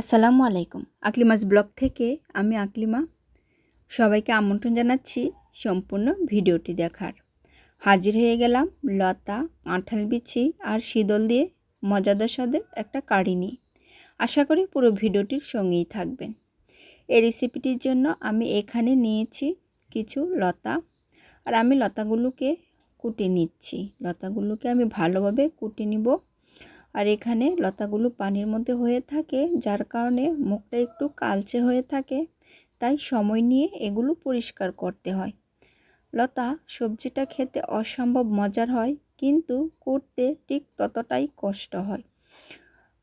আসসালামু আলাইকুম। আকলিমাস ব্লগ থেকে আমি আকলিমা। সবাইকে আমন্ত্রণ জানাচ্ছি সম্পূর্ণ ভিডিওটি দেখার। হাজির হয়ে গেলাম লতা, আঁঠাল বিছি আর শীতল দিয়ে মজাদার স্বাদের একটা কারি নিয়ে। আশা করি পুরো ভিডিওটির সঙ্গেই থাকবেন। এই রেসিপিটির জন্য আমি এখানে নিয়েছি কিছু লতা আর আমি লতাগুলোকে কুটে নিচ্ছি। লতাগুলোকে আমি ভালোভাবে কুটে নিব। আর এখানে লতাগুলো পানির মধ্যে হয়ে থাকে, যার কারণে মুখটা একটু কালচে হয়ে থাকে। তাই সময় নিয়ে এগুলো পরিষ্কার করতে হয়। লতা সবজিটা খেতে অসম্ভব মজার হয়, কিন্তু করতে ঠিক ততটাই কষ্ট হয়।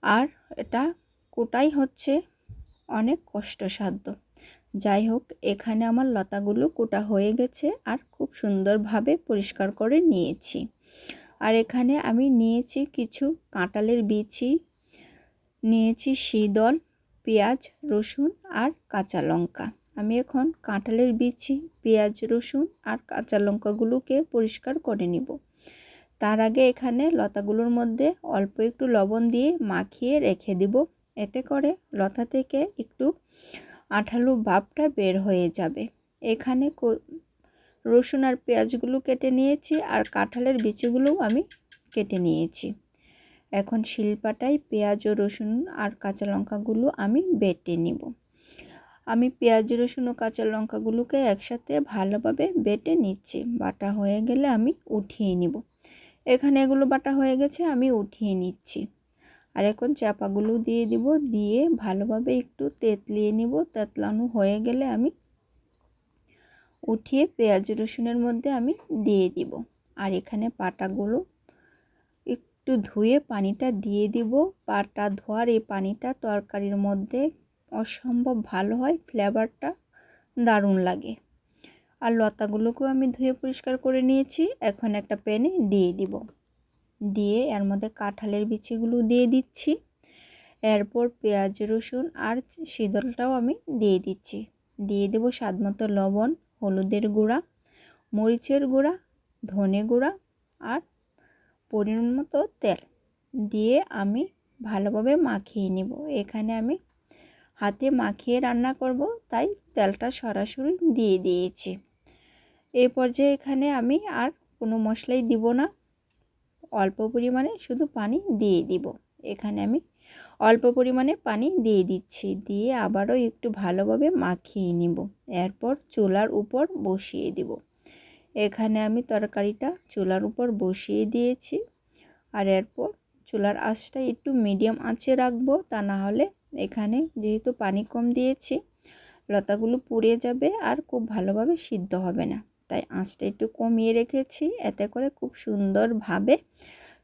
আর এটা কোটাই হচ্ছে অনেক কষ্টসাধ্য। যাই হোক, এখানে আমার লতাগুলো কোটা হয়ে গেছে আর খুব সুন্দরভাবে পরিষ্কার করে নিয়েছি। আর এখানে আমি নিয়েছি কিছু কাঁটালের বিচি, নিয়েছি শীদল, পেঁয়াজ, রসুন আর কাঁচা লঙ্কা। আমি এখন কাঁঠালের বিচি, পেঁয়াজ, রসুন আর কাঁচা লঙ্কাগুলোকে পরিষ্কার করে নিব। তার আগে এখানে লতাগুলোর মধ্যে অল্প একটু লবণ দিয়ে মাখিয়ে রেখে দিব। এতে করে লতা থেকে একটু আঠালো ভাবটা বের হয়ে যাবে। এখানে রসুন আর পেঁয়াজগুলো কেটে নিয়েছি আর কাঁঠালের বিচিগুলোও আমি কেটে নিয়েছি। এখন শিলপাটায় পেঁয়াজ ও রসুন আর কাঁচা লঙ্কাগুলো আমি বেটে নিব। আমি পেঁয়াজ, রসুন ও কাঁচা লঙ্কাগুলোকে একসাথে ভালোভাবে বেটে নিচ্ছি। বাটা হয়ে গেলে আমি উঠিয়ে নিব। এখানে এগুলো বাটা হয়ে গেছে, আমি উঠিয়ে নিচ্ছি। আর এখন চাপাগুলো দিয়ে দিব, দিয়ে ভালোভাবে একটু তেতলিয়ে নিব। তেতলানো হয়ে গেলে আমি উঠিয়ে পেঁয়াজ রসুনের মধ্যে আমি দিয়ে দিব। আর এখানে পাটাগুলো একটু ধুয়ে পানিটা দিয়ে দিব। পাটা ধোয়ার এই পানিটা তরকারির মধ্যে অসম্ভব ভালো হয়, ফ্লেভারটা দারুণ লাগে। আর লতাগুলোকেও আমি ধুয়ে পরিষ্কার করে নিয়েছি। এখন একটা প্যানে দিয়ে দিব। দিয়ে এর মধ্যে কাঁঠালের বিচিগুলো দিয়ে দিচ্ছি। এরপর পেঁয়াজ রসুন আর শীতলটাও আমি দিয়ে দিচ্ছি। দিয়ে দেবো স্বাদ মতো লবণ। হলুদের গুঁড়া, মরিচের গুঁড়া, ধনে গুঁড়া আর পরিমাণ মতো তেল দিয়ে আমি ভালোভাবে মাখিয়ে নেব। এখানে আমি হাতে মাখিয়ে রান্না করব, তাই তেলটা সরাসরি দিয়ে দিয়েছি। এই পর্যায়ে এখানে আমি আর কোনো মশলাই দিব না, অল্প পরিমাণে শুধু পানি দিয়ে দিব। এখানে আমি অল্প পরিমাণে পানি দিয়ে দিচ্ছি। দিয়ে আবারও একটু ভালোভাবে মাখিয়ে নিব। এরপর চুলার উপর বসিয়ে দিব। এখানে আমি তরকারিটা চুলার উপর বসিয়ে দিয়েছি। আর এরপর চুলার আঁচটা একটু মিডিয়াম আঁচে রাখব। তা না হলে এখানে যেহেতু পানি কম দিয়েছি, লতাগুলো পুড়ে যাবে আর খুব ভালোভাবে সিদ্ধ হবে না। তাই আঁচটা একটু কমিয়ে রেখেছি। এতে করে খুব সুন্দরভাবে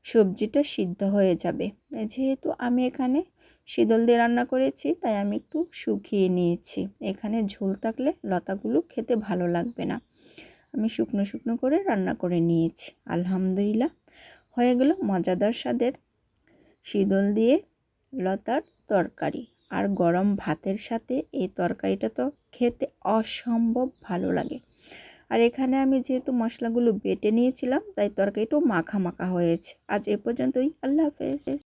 সবজিটা সিদ্ধ হয়ে যাবে। যেহেতু আমি এখানে শীতল দিয়ে রান্না করেছি, তাই আমি একটু শুকিয়ে নিয়েছি। এখানে ঝোল থাকলে লতাগুলো খেতে ভালো লাগবে না। আমি শুকনো শুকনো করে রান্না করে নিয়েছি। আলহামদুলিল্লাহ, হয়ে গেল মজাদার স্বাদের শীতল দিয়ে লতার তরকারি। আর গরম ভাতের সাথে এই তরকারিটা তো খেতে অসম্ভব ভালো লাগে। আর এখানে আমি যেহেতু মশলাগুলো বেটে নিয়েছিলাম, তাই তরকারিটাও মাখা মাখা হয়েছে। আজ এ পর্যন্তই, আল্লাহ হাফেজ।